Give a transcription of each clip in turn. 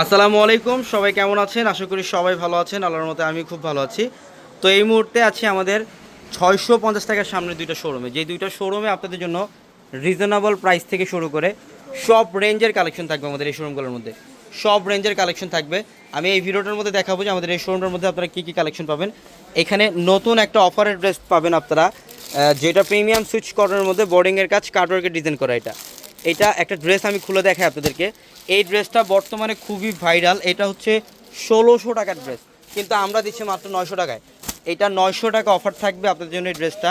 আসসালামু আলাইকুম, সবাই কেমন আছেন? আশা করি সবাই ভালো আছেন, আল্লাহর মতে আমি খুব ভালো আছি। তো এই মুহূর্তে আছি আমাদের ছয়শো পঞ্চাশ টাকার সামনে দুইটা শোরুমে যে দুইটা শোরুমে আপনাদের জন্য রিজনেবল প্রাইস থেকে শুরু করে সব রেঞ্জের কালেকশন থাকবে আমাদের এই শোরুমগুলোর মধ্যে। সব রেঞ্জের কালেকশন থাকবে। আমি এই ভিডিওটার মধ্যে দেখাবো যে আমাদের এই শোরুমটার মধ্যে আপনারা কী কী কালেকশন পাবেন। এখানে নতুন একটা অফারের ড্রেস পাবেন আপনারা যেটা প্রিমিয়াম সুইচ কটনের মধ্যে বোর্ডিংয়ের কাজ কাটওয়ার্কের ডিজাইন করা এটা। এটা একটা ড্রেস আমি খুলে দেখাই আপনাদেরকে। এই ড্রেসটা বর্তমানে খুবই ভাইরাল এটা হচ্ছে ষোলোশো টাকার ড্রেস কিন্তু আমরা দিচ্ছি মাত্র নয়শো টাকায়। এটা নয়শো টাকা অফার থাকবে আপনাদের জন্য এই ড্রেসটা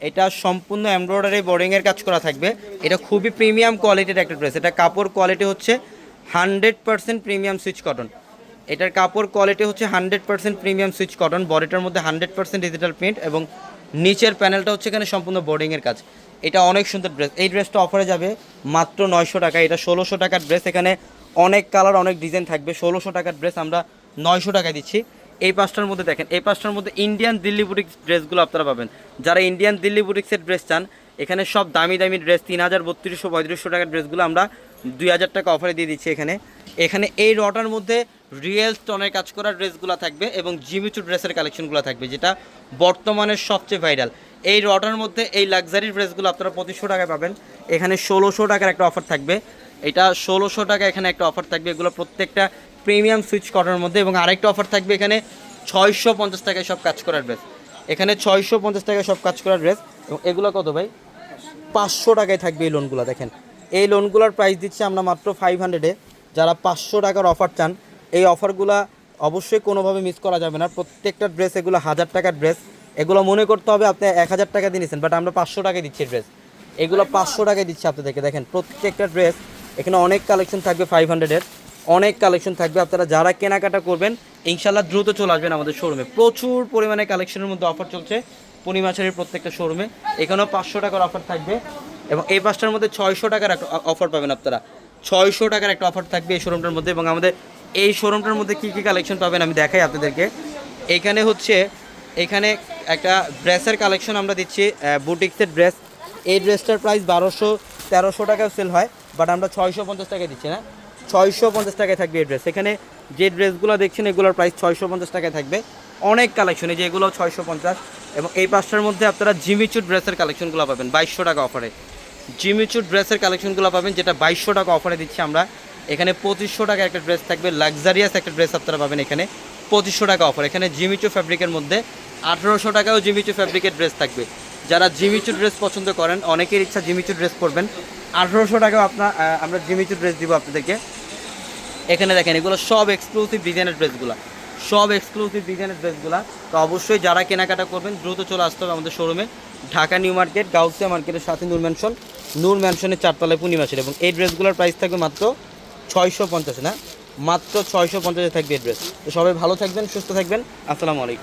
এটা সম্পূর্ণ এমব্রয়ডারি বোর্ডিংয়ের কাজ করা থাকবে। এটা খুবই প্রিমিয়াম কোয়ালিটির একটা ড্রেস এটা কাপড় কোয়ালিটি হচ্ছে hundred percent premium Swiss cotton এটার কাপড় কোয়ালিটি হচ্ছে hundred percent premium Swiss cotton বডিটার মধ্যে হান্ড্রেড পার্সেন্ট ডিজিটাল প্রিন্ট এবং নিচের প্যানেলটা হচ্ছে এখানে সম্পূর্ণ বোর্ডিংয়ের কাজ। এটা অনেক সুন্দর ড্রেস এই ড্রেসটা অফারে যাবে মাত্র নয়শো টাকা। এটা ষোলোশো টাকার ড্রেস এখানে অনেক কালার অনেক ডিজাইন থাকবে। ষোলোশো টাকার ড্রেস আমরা নয়শো টাকায় দিচ্ছি। এই পাঁচটার মধ্যে দেখেন, এই পাঁচটার মধ্যে ইন্ডিয়ান দিল্লি বুটিক্স ড্রেসগুলো আপনারা পাবেন। যারা ইন্ডিয়ান দিল্লি বুটিক্সের ড্রেস চান, এখানে সব দামি দামি ড্রেস তিন হাজার, বত্রিশশো, পঁয়ত্রিশশো টাকার ড্রেসগুলো আমরা দুই হাজার টাকা অফারে দিয়ে দিচ্ছি এখানে। এখানে এই রটার মধ্যে রিয়েল স্টোনের কাজ করা ড্রেসগুলো থাকবে এবং জিমিচু ড্রেসের কালেকশনগুলো থাকবে, যেটা বর্তমানে সবচেয়ে ভাইরাল এই রটার মধ্যে এই লাক্সারি ড্রেসগুলো আপনারা পঁচিশশো টাকায় পাবেন। এখানে ষোলোশো টাকার একটা অফার থাকবে। এটা ষোলোশো টাকা এখানে একটা অফার থাকবে। এগুলো প্রত্যেকটা প্রিমিয়াম সুইচ কটনের মধ্যে এবং আরেকটা অফার থাকবে এখানে ছয়শো পঞ্চাশ টাকায় সব কাজ করার ড্রেস এখানে ছয়শো পঞ্চাশ টাকায় সব কাজ করার ড্রেস এবং এগুলো কত ভাই? পাঁচশো টাকায় থাকবে এই লোনগুলো দেখেন। এই লোনগুলোর প্রাইস দিচ্ছি আমরা মাত্র ফাইভ হান্ড্রেডে যারা পাঁচশো টাকার অফার চান, এই অফারগুলো অবশ্যই কোনোভাবে মিস করা যাবে না। প্রত্যেকটা ড্রেস এগুলো হাজার টাকার ড্রেস এগুলো মনে করতে হবে আপনি এক হাজার টাকা দিয়ে নিয়েছেন বাট আমরা পাঁচশো টাকায় দিচ্ছি ড্রেস এগুলো পাঁচশো টাকায় দিচ্ছি আপনাদেরকে, দেখেন প্রত্যেকটা ড্রেস এখানে অনেক কালেকশন থাকবে ফাইভ হান্ড্রেডের অনেক কালেকশন থাকবে, আপনারা যারা কেনাকাটা করবেন ইনশাল্লাহ দ্রুত চলে আসবেন আমাদের শোরুমে প্রচুর পরিমাণে কালেকশনের মধ্যে অফার চলছে পূর্ণিমাছারির প্রত্যেকটা শোরুমে এখানেও পাঁচশো টাকার অফার থাকবে, এবং এই পাঁচটার মধ্যে ছয়শো টাকার একটা অফার পাবেন আপনারা। ছয়শো টাকার একটা অফার থাকবে এই শোরুমটার মধ্যে, এবং আমাদের এই শোরুমটার মধ্যে কী কী কালেকশন পাবেন আমি দেখাই আপনাদেরকে। এখানে হচ্ছে, এখানে একটা ড্রেসের কালেকশন আমরা দিচ্ছি বুটিক্সের ড্রেস। এই ড্রেসটার প্রাইস বারোশো, তেরোশো টাকাও সেল হয়, বাট আমরা ছয়শো পঞ্চাশ টাকায় দিচ্ছি, না? ছয়শো পঞ্চাশ টাকায় থাকবে এই ড্রেস। এখানে যে ড্রেসগুলো দেখছেন, এগুলোর প্রাইস ছয়শো পঞ্চাশ টাকায় থাকবে। অনেক কালেকশন, এই যে এগুলো ছয়শো পঞ্চাশ। এবং এই পাঁচটার মধ্যে আপনারা জিমিচুর ড্রেসের কালেকশনগুলো পাবেন, বাইশশো টাকা অফারে। জিমিচুর ড্রেসের কালেকশনগুলো পাবেন, যেটা বাইশশো টাকা অফারে দিচ্ছি আমরা। এখানে পঁচিশশো টাকা একটা ড্রেস থাকবে, লাক্সারিয়াস একটা ড্রেস আপনারা পাবেন এখানে, পঁচিশশো টাকা অফার। এখানে জিমিচু ফ্যাব্রিকের মধ্যে আঠেরোশো টাকাও জিমিচু ফ্যাব্রিকের ড্রেস থাকবে। যারা জিমিচু ড্রেস পছন্দ করেন, অনেকের ইচ্ছা জিমিচু ড্রেস পরবেন। আঠেরোশো টাকাও আপনার আমরা জিমিচু ড্রেস দিব আপনাদেরকে। এখানে দেখেন, এগুলো সব এক্সক্লুসিভ ডিজাইনের ড্রেসগুলো সব এক্সক্লুসিভ ডিজাইনের ড্রেসগুলো তো অবশ্যই যারা কেনাকাটা করবেন, দ্রুত চলে আসতে হবে আমাদের শোরুমে ঢাকা নিউ মার্কেট, গাউসিয়া মার্কেটের সাথে নূর ম্যানশন নূর ম্যানশনের চারতলায় পূর্ণিমাসের এবং এই ড্রেসগুলোর প্রাইস থাকবে মাত্র ছয়শো পঞ্চাশ, না? মাত্র ছয়শো পঞ্চাশে থাকবে এই ড্রেস তো সবাই ভালো থাকবেন, সুস্থ থাকবেন। আসসালামু আলাইকুম।